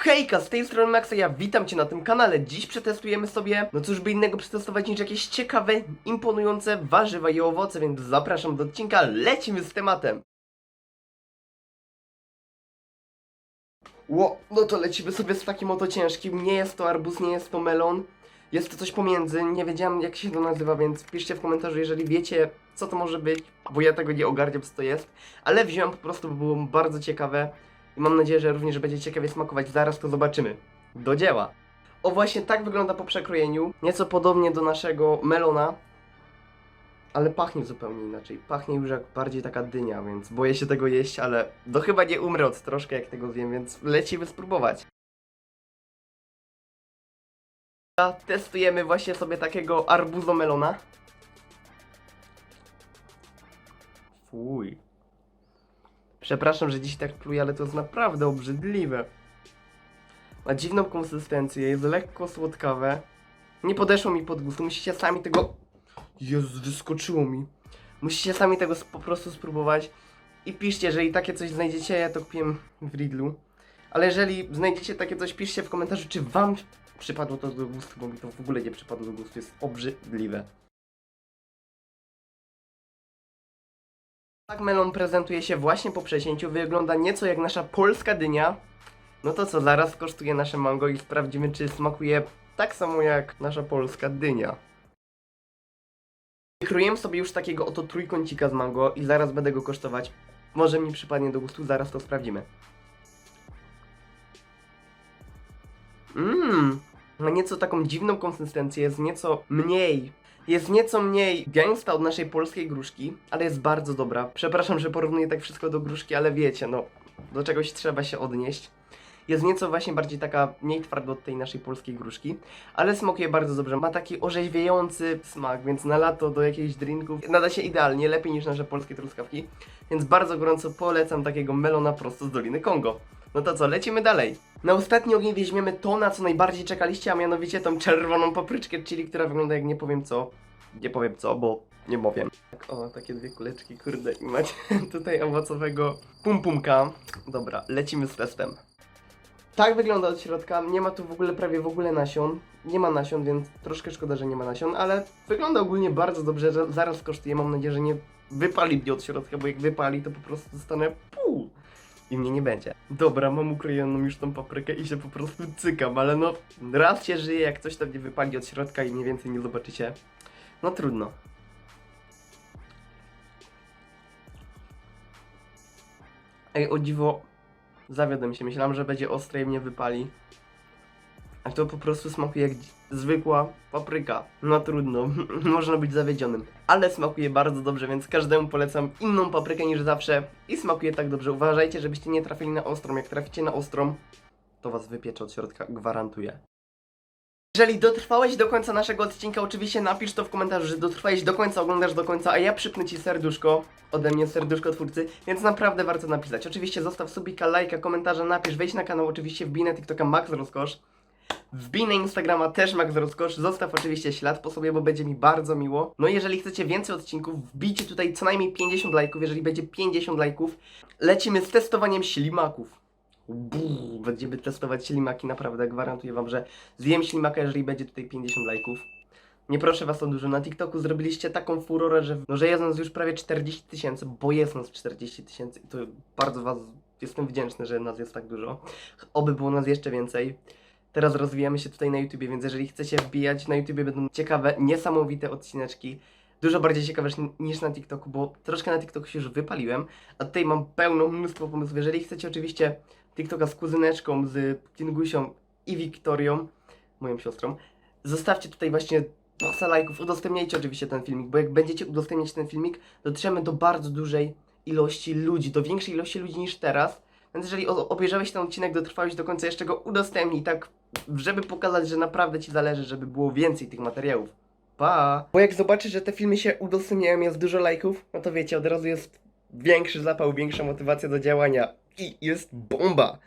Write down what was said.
Hejka, z tej strony Maxa, ja witam Cię na tym kanale. Dziś przetestujemy sobie, no cóż by innego przetestować niż jakieś ciekawe, imponujące warzywa i owoce, więc zapraszam do odcinka, lecimy z tematem. Ło, no to lecimy sobie z takim oto ciężkim. Nie jest to arbuz, nie jest to melon. Jest to coś pomiędzy. Nie wiedziałem jak się to nazywa, więc piszcie w komentarzu, jeżeli wiecie, co to może być, bo ja tego nie ogarniam, co to jest. Ale wziąłem po prostu, bo było bardzo ciekawe. I mam nadzieję, że również będzie ciekawie smakować. Zaraz to zobaczymy. Do dzieła. O właśnie tak wygląda po przekrojeniu. Nieco podobnie do naszego melona. Ale pachnie zupełnie inaczej. Pachnie już jak bardziej taka dynia, więc boję się tego jeść, ale do chyba nie umrę od troszkę jak tego zjem, więc lecimy spróbować. A Testujemy właśnie sobie takiego arbuzomelona. Fuj. Przepraszam, że dziś tak pluję, ale to jest naprawdę obrzydliwe. Ma dziwną konsystencję, jest lekko słodkawe. Nie podeszło mi pod gust, musicie sami tego... Jezu, wyskoczyło mi. Musicie sami tego po prostu spróbować. I piszcie, jeżeli takie coś znajdziecie, ja to kupiłem w Lidlu. Ale jeżeli znajdziecie takie coś, piszcie w komentarzu, czy wam przypadło to do gustu, bo mi to w ogóle nie przypadło do gustu, jest obrzydliwe. Tak melon prezentuje się właśnie po przecięciu, wygląda nieco jak nasza polska dynia. No to co, zaraz kosztuje nasze mango i sprawdzimy, czy smakuje tak samo jak nasza polska dynia. Wykroiłem sobie już takiego oto trójkącika z mango i zaraz będę go kosztować. Może mi przypadnie do gustu, zaraz to sprawdzimy. Mmm, ma nieco taką dziwną konsystencję, jest nieco mniej. Jest nieco mniej gęsta od naszej polskiej gruszki, ale jest bardzo dobra. Przepraszam, że porównuję tak wszystko do gruszki, ale wiecie, no, do czegoś trzeba się odnieść. Jest nieco właśnie bardziej taka mniej twarda od tej naszej polskiej gruszki, ale smakuje bardzo dobrze. Ma taki orzeźwiający smak, więc na lato do jakichś drinków nada się idealnie, lepiej niż nasze polskie truskawki. Więc bardzo gorąco polecam takiego melona prosto z Doliny Kongo. No to co, lecimy dalej. Na ostatni ogień weźmiemy to, na co najbardziej czekaliście, a mianowicie tą czerwoną papryczkę chili, która wygląda jak nie powiem co. Nie powiem co, bo nie powiem. Tak, o, takie dwie kuleczki, kurde, i macie tutaj owocowego pum-pumka. Dobra, lecimy z testem. Tak wygląda od środka, nie ma tu w ogóle prawie w ogóle nasion. Nie ma nasion, więc troszkę szkoda, że nie ma nasion, ale wygląda ogólnie bardzo dobrze, że zaraz kosztuje. Mam nadzieję, że nie wypali mnie od środka, bo jak wypali, to po prostu dostanę pół i mnie nie będzie. Dobra, mam ukrojoną już tą paprykę i się po prostu cykam, ale no raz się żyje, jak coś tam nie wypali od środka i mniej więcej nie zobaczycie. No trudno. Ej, o dziwo, zawiodłem się, myślałem, że będzie ostre i mnie wypali. To po prostu smakuje jak zwykła papryka. No trudno, można być zawiedzionym. Ale smakuje bardzo dobrze, więc każdemu polecam inną paprykę niż zawsze. I smakuje tak dobrze. Uważajcie, żebyście nie trafili na ostrą. Jak traficie na ostrą, to was wypiecze od środka, gwarantuję. Jeżeli dotrwałeś do końca naszego odcinka, oczywiście napisz to w komentarzu, że dotrwałeś do końca, oglądasz do końca, a ja przypnę ci serduszko, ode mnie serduszko twórcy, więc naprawdę warto napisać. Oczywiście zostaw subika, lajka, komentarza, napisz, wejdź na kanał, oczywiście wbij na TikToka Max Rozkosz. Wbij na Instagrama też Max Rozkosz, zostaw oczywiście ślad po sobie, bo będzie mi bardzo miło. No i jeżeli chcecie więcej odcinków, wbijcie tutaj co najmniej 50 lajków, jeżeli będzie 50 lajków, lecimy z testowaniem ślimaków. Buu, będziemy testować ślimaki, naprawdę gwarantuję wam, że zjem ślimaka, jeżeli będzie tutaj 50 lajków. Nie proszę was o dużo, na TikToku zrobiliście taką furorę, że, no, że jest nas już prawie 40 tysięcy, bo jest nas 40 tysięcy i to bardzo was jestem wdzięczny, że nas jest tak dużo. Oby było nas jeszcze więcej. Teraz rozwijamy się tutaj na YouTubie, więc jeżeli chcecie wbijać, na YouTubie będą ciekawe, niesamowite odcineczki. Dużo bardziej ciekawe ni- niż na TikToku, bo troszkę na TikToku się już wypaliłem, a tutaj mam pełno mnóstwo pomysłów. Jeżeli chcecie oczywiście TikToka z kuzyneczką, z Kingusią i Wiktorią, moją siostrą, zostawcie tutaj właśnie masa lajków, udostępniajcie oczywiście ten filmik, bo jak będziecie udostępniać ten filmik, dotrzemy do bardzo dużej ilości ludzi, do większej ilości ludzi niż teraz. Więc jeżeli obejrzałeś ten odcinek, dotrwałeś do końca, jeszcze go udostępnij, tak, żeby pokazać, że naprawdę Ci zależy, żeby było więcej tych materiałów. Pa! Bo jak zobaczysz, że te filmy się udostępniają, jest dużo lajków, no to wiecie, od razu jest większy zapał, większa motywacja do działania i jest bomba!